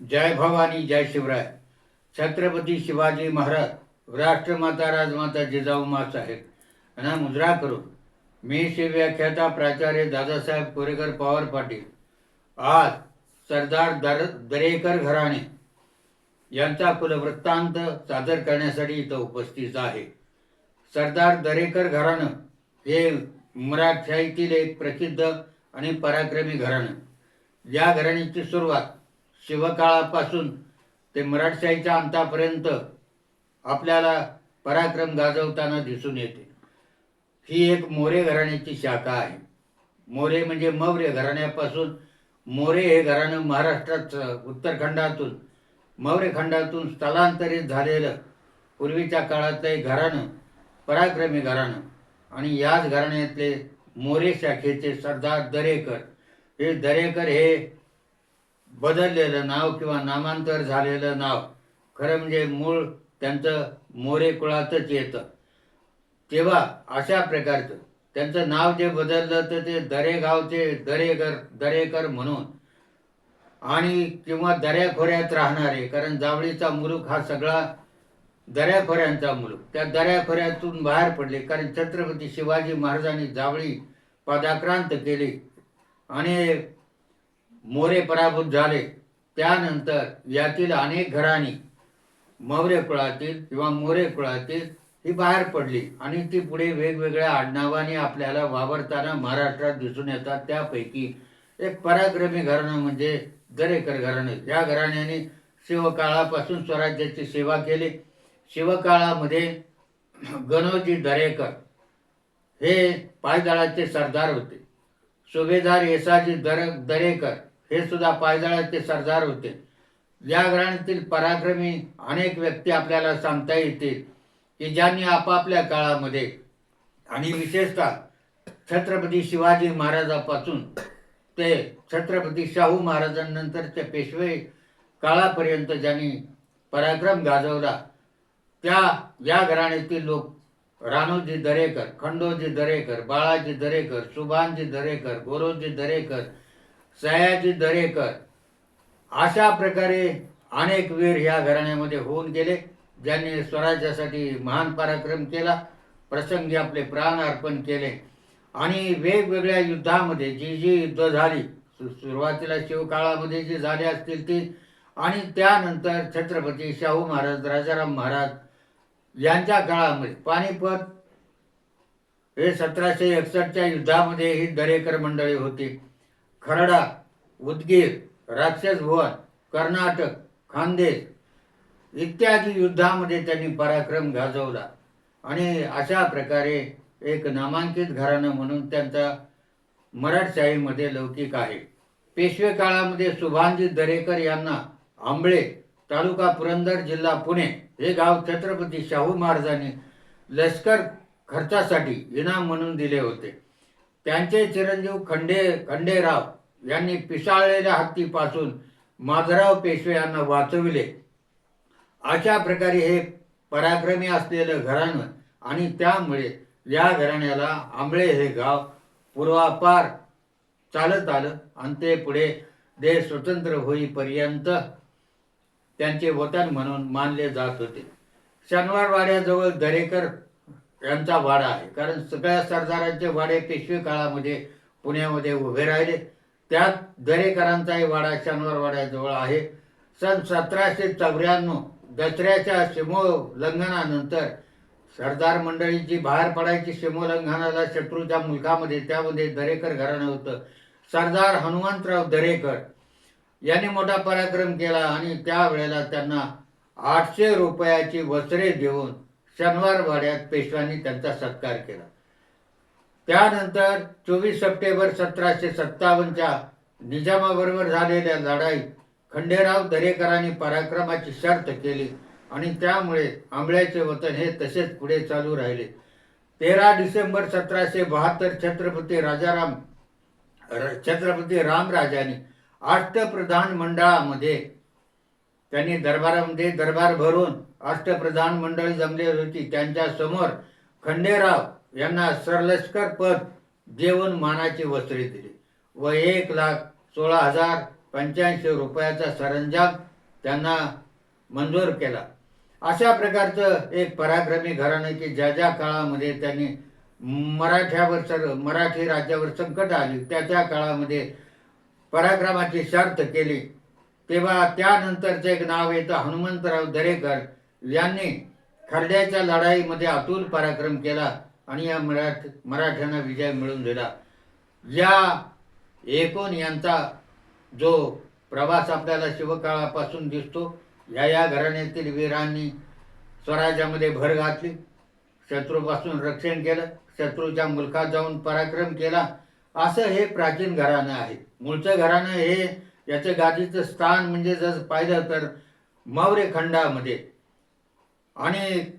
जय भवानी जय शिवराय. छत्रपती शिवाजी महाराज राष्ट्रमाता राजमाता जिजाऊ साहेब. यांना मुद्रा करू. मी शिवव्याख्याता प्राचार्य दादासाहेब कोरेकर पवार पाटील. आज सरदार दर दरेकर घराणे यांचा कुलवृत्तांत सादर करण्यासाठी इथं उपस्थित आहे. सरदार दरेकर घराणं हे मराठशाहीतील एक प्रसिद्ध आणि पराक्रमी घराणं. या घराण्याची सुरुवात शिवकाळापासून ते मराठशाहीच्या अंतापर्यंत आपल्याला पराक्रम गाजवताना दिसून येते. ही एक मोरे घराण्याची शाखा आहे. मोरे म्हणजे मौर्य घराण्यापासून मोरे हे घराणं महाराष्ट्रात उत्तरखंडातून मौर्य खंडातून स्थलांतरित झालेलं पूर्वीच्या काळातलं एक घराणं पराक्रमी घराणं. आणि याच घराण्यातले मोरे शाखेचे सरदार दरेकर. हे दरेकर हे बदललेलं नाव किंवा नामांतर झालेलं नाव. खरं म्हणजे मूळ त्यांचं मोरे कुळातच येतं. तेव्हा अशा प्रकारचं त्यांचं नाव जे बदललं तर ते दरेगावचे दरेकर दरेकर म्हणून. आणि किंवा दऱ्याखोऱ्यात राहणारे कारण जावळीचा मुलूक हा सगळा दऱ्याखोऱ्यांचा मुलूक. त्या दऱ्याखोऱ्यातून बाहेर पडले कारण छत्रपती शिवाजी महाराजांनी जावळी पादाक्रांत केली. आणि मोरे पराभूत झाले. त्यानंतर यातील अनेक घराणी मौर्य कुळातील किंवा मोरे कुळातील ही बाहेर पडली आणि ती पुढे वेगवेगळ्या आडनावाने आपल्याला वावरताना महाराष्ट्रात दिसून येतात. त्यापैकी एक पराक्रमी घराणं म्हणजे दरेकर घराणं. या घराण्याने शिवकाळापासून स्वराज्याची सेवा केली. शिवकाळामध्ये गणोजी दरेकर हे पायदळाचे सरदार होते. सुभेदार येसाजी दर दरेकर हे सुद्धा पायदळाचे सरदार होते. या घराण्यातील पराक्रमी अनेक व्यक्ती आपल्याला सांगता येतील की ज्यांनी आपापल्या काळामध्ये आणि विशेषतः छत्रपती शिवाजी महाराजापासून ते छत्रपती शाहू महाराजांनंतरच्या पेशवे काळापर्यंत ज्यांनी पराक्रम गाजवला त्या या घराण्यातील लोक रानोजी दरेकर खंडोजी दरेकर बाळाजी दरेकर सुभानजी दरेकर गोरोजी दरेकर सयाजी दरेकर अशा प्रकारे अनेक वीर ह्या घराण्यामध्ये होऊन गेले ज्यांनी स्वराज्यासाठी महान पराक्रम केला प्रसंगी आपले प्राण अर्पण केले. आणि वेगवेगळ्या युद्धामध्ये जी जी युद्ध झाली सु- सुरुवातीला शिवकाळामध्ये जी झाली असतील ती आणि त्यानंतर छत्रपती शाहू महाराज राजाराम महाराज यांच्या काळामध्ये पानिपत हे सतराशे एकसष्टच्या युद्धामध्ये ही दरेकर मंडळी होती. खरडा उदगीर राक्षस भुवन कर्नाटक खानदेश इत्यादी युद्धामध्ये त्यांनी पराक्रम गाजवला. आणि अशा प्रकारे एक नामांकित घराणं म्हणून त्यांचा मराठशाहीमध्ये लौकिक आहे. पेशवे काळामध्ये सुभानजी दरेकर यांना आंबळे तालुका पुरंदर जिल्हा पुणे हे गाव छत्रपती शाहू महाराजांनी लष्कर खर्चासाठी इनाम म्हणून दिले होते. त्यांचे चिरंजीव खंडे खंडेराव यांनी पिसाळलेल्या हत्तीपासून माधराव पेशवे यांना वाचविले. अशा प्रकारे हे पराक्रमी असलेलं घराणं आणि त्यामुळे या घराण्याला आंबळे हे गाव पूर्वापार चालत आलं आणि ते पुढे देश स्वतंत्र होईपर्यंत त्यांचे वतन म्हणून मानले जात होते. शनिवारवाड्याजवळ दरेकर यांचा वाडा आहे. कारण सगळ्या सरदारांचे वाडे पेशवे काळामध्ये पुण्यामध्ये उभे राहिले. त्यात दरेकरांचाही वाडा शनिवारवाड्याजवळ आहे. सन सतराशे चौऱ्याण्णव दसऱ्याच्या सीमोल्लंघनानंतर सरदार मंडळींची बाहेर पडायची सीमोल्लंघनाला शत्रूच्या मुलकामध्ये त्यामध्ये दरेकर घराणं होतं. सरदार हनुमंतराव दरेकर यांनी मोठा पराक्रम केला आणि त्यावेळेला त्यांना आठशे रुपयाची वस्त्रे देऊन शनिवार वाड्यात पेशव्यांनी त्यांचा सत्कार केला. त्यानंतर चोवीस सप्टेंबर सतराशे सत्तावन्नच्या निजामाबरोबर झालेल्या लढाईत खंडेराव दरेकरांनी पराक्रमाची शर्त केली आणि त्यामुळे आंबळ्याचे वतन हे तसेच पुढे चालू राहिले. तेरा डिसेंबर सतराशे बहात्तर छत्रपती राजाराम र- छत्रपती रामराजांनी अष्टप्रधान मंडळामध्ये त्यांनी दरबारामध्ये दरबार भरून अष्टप्रधान मंडळी जमली होती. त्यांच्यासमोर खंडेराव यांना सरलष्कर पद देऊन मानाची वस्त्रे दिली. व एक लाख सोळा हजार पंच्याऐंशी रुपयाचा सरंजाम त्यांना मंजूर केला. अशा प्रकारचं एक पराक्रमी घराणं की ज्या ज्या काळामध्ये त्यांनी मराठ्यावर सर मराठी राज्यावर संकट आली त्या त्या काळामध्ये पराक्रमाची शर्त केली. तेव्हा त्यानंतरचं एक नाव येतं हनुमंतराव दरेकर. यांनी खर्ड्याच्या लढाईमध्ये अतुल पराक्रम केला आणि या मराठ मराठ्यांना विजय मिळवून दिला. या एकूण यांचा जो प्रवास आपल्याला शिवकाळापासून दिसतो या या घराण्यातील वीरांनी स्वराज्यामध्ये भर घातली शत्रूपासून रक्षण केलं शत्रूच्या मुलखात जाऊन पराक्रम केला. असं हे प्राचीन घराणं आहे. मूळचं घराणं हे याचं गादीचं स्थान म्हणजे जर पाहिलं तर मौर्य खंडामध्ये आणि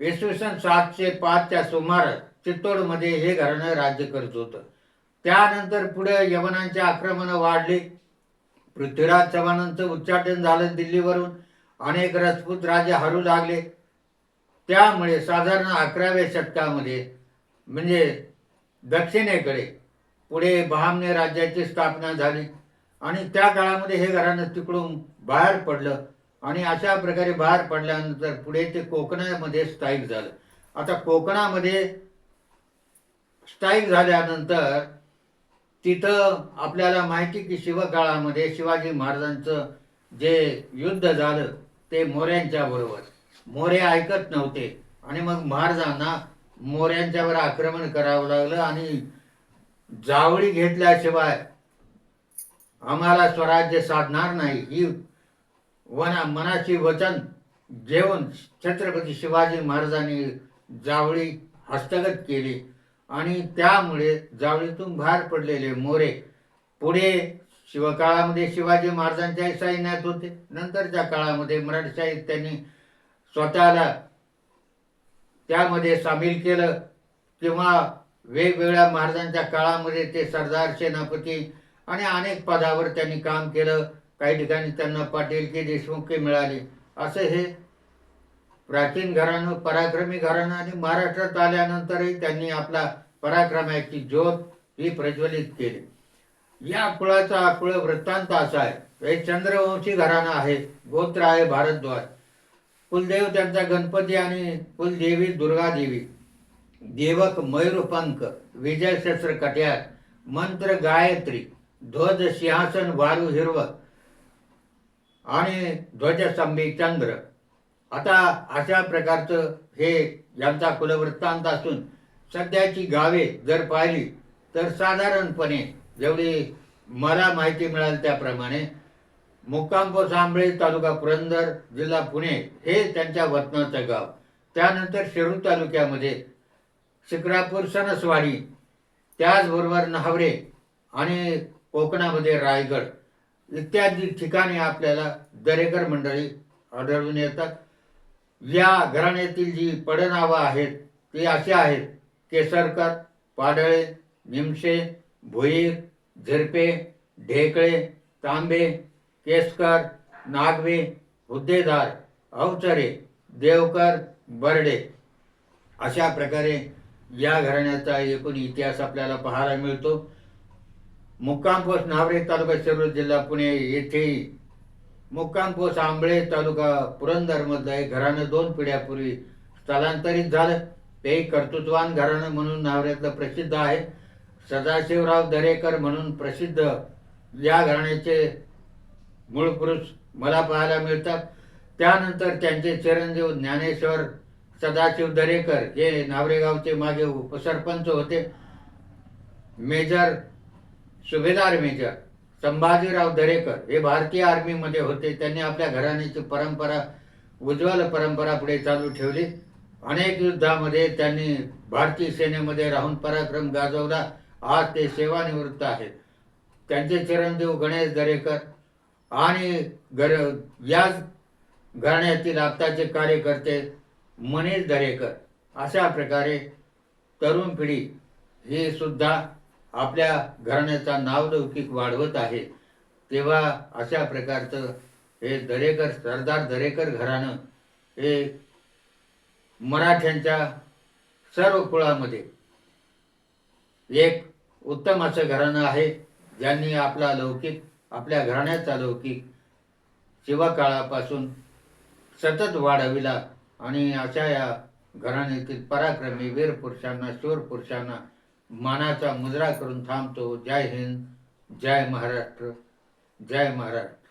इसवी सन सातशे पाचच्या सुमारास चित्तोडमध्ये हे घराणं राज्य करत होतं. त्यानंतर पुढे यवनांची आक्रमणं वाढली. पृथ्वीराज चव्हाणांचं उच्चाटन झालं दिल्लीवरून. अनेक राजपूत राजे हरू लागले. त्यामुळे साधारण अकराव्या शतकामध्ये म्हणजे दक्षिणेकडे पुढे बहामने राज्याची स्थापना झाली. आणि त्या काळामध्ये हे घराणं तिकडून बाहेर पडलं. आणि अशा प्रकारे बाहेर पडल्यानंतर पुढे ते कोकणामध्ये स्थायिक झालं. आता कोकणामध्ये स्थायिक झाल्यानंतर तिथं आपल्याला माहिती की शिवकाळामध्ये शिवाजी महाराजांचं जे युद्ध झालं ते मोऱ्यांच्या बरोबर. मोरे ऐकत नव्हते. आणि मग महाराजांना मोऱ्यांच्यावर आक्रमण करावं लागलं आणि जावळी घेतल्याशिवाय आम्हाला स्वराज्य साधणार नाही ही वना मनाची वचन जेवण छत्रपती शिवाजी महाराजांनी जावळी हस्तगत केली. आणि त्यामुळे जावळीतून बाहेर पडलेले मोरे पुढे शिवकाळामध्ये शिवाजी महाराजांच्याही सैन्यात होते. नंतरच्या काळामध्ये मराठीशाहीत त्यांनी स्वतःला त्यामध्ये सामील केलं किंवा वेगवेगळ्या महाराजांच्या काळामध्ये ते सरदार सेनापती आणि अनेक पदावर त्यांनी काम केलं. काही ठिकाणी त्यांना पाटील की देशमुखी मिळाले. असं हे प्राचीन घराणं पराक्रमी घराणं आणि महाराष्ट्रात आल्यानंतरही त्यांनी आपला पराक्रमाची ज्योत ही प्रज्वलित केली. या कुळाचा कुळ वृत्तांत असा आहे. हे चंद्रवंशी घराणं आहे गोत्र आहे भारद्वाज कुलदेव त्यांचा गणपती आणि कुलदेवी दुर्गादेवी. देवक मयूरपंख विजय शस्त्र कट्यार मंत्र गायत्री ध्वज सिंहासन वारू हिरव आणि ध्वजस्तंभी चंद्र. आता अशा प्रकारचं हे यांचा कुलवृत्तांत असून सध्याची गावे जर पाहिली तर साधारणपणे जेवढी मला माहिती मिळाली त्याप्रमाणे मुक्कामपूर सांबळे तालुका पुरंदर जिल्हा पुणे हे त्यांच्या वतनाचं गाव. त्यानंतर शिरूर तालुक्यामध्ये शिक्रापूर सणसवाडी त्याचबरोबर न्हावरे आणि कोकणामध्ये रायगड. इत्यादी ठिकाणी आपल्याला दरेकर मंडळी आढळून येतात. या घराण्यातील जी पडनावं आहेत ती अशी आहेत केसरकर पाडळे निमशे भुईर झिरपे ढेकळे तांबे केसकर नागवे हुद्देदार अवचरे देवकर बर्डे अशा प्रकारे या घराण्याचा एकूण इतिहास आपल्याला पाहायला मिळतो. मुक्काम पोस्ट नावरे तालुका शिरूर जिल्हा पुणे येथेही मुक्काम पोस्ट आंबळे तालुका पुरंदरमधलं एक घराणं दोन पिढ्यापूर्वी स्थलांतरित झालं. ते कर्तृत्वान घराणं म्हणून नावऱ्यातलं प्रसिद्ध आहे. सदाशिवराव दरेकर म्हणून प्रसिद्ध या घराण्याचे मूळ पुरुष मला पाहायला मिळतात. त्यानंतर त्यांचे चिरंजीव ज्ञानेश्वर सदाशिव दरेकर हे नावरेगावचे मागे उपसरपंच होते. मेजर सुभेदार मेजर संभाजीराव दरेकर हे भारतीय आर्मीमध्ये होते. त्यांनी आपल्या घराण्याची परंपरा उज्ज्वल परंपरा पुढे चालू ठेवली. अनेक युद्धामध्ये त्यांनी भारतीय सेनेमध्ये राहून पराक्रम गाजवला. आज ते सेवानिवृत्त आहेत. त्यांचे चिरंजीव गणेश दरेकर आणि घर याच घराण्यातील आत्ताचे कार्यकर्ते मनीष दरेकर अशा प्रकारे तरुण पिढी ही सुद्धा आपल्या घराण्याचा नावलौकिक वाढवत आहे तेव्हा अशा प्रकारचं हे दरेकर सरदार दरेकर घराणं हे मराठ्यांच्या सर्व कुळामध्ये एक उत्तम असं घराणं आहे ज्यांनी आपला लौकिक आपल्या घराण्याचा लौकिक शिवकाळापासून सतत वाढविला आणि अशा या घराण्यातील पराक्रमी वीर पुरुषांना शूर पुरुषांना मानाचा मुजरा करून थांबतो. जय हिंद. जय महाराष्ट्र. जय महाराष्ट्र.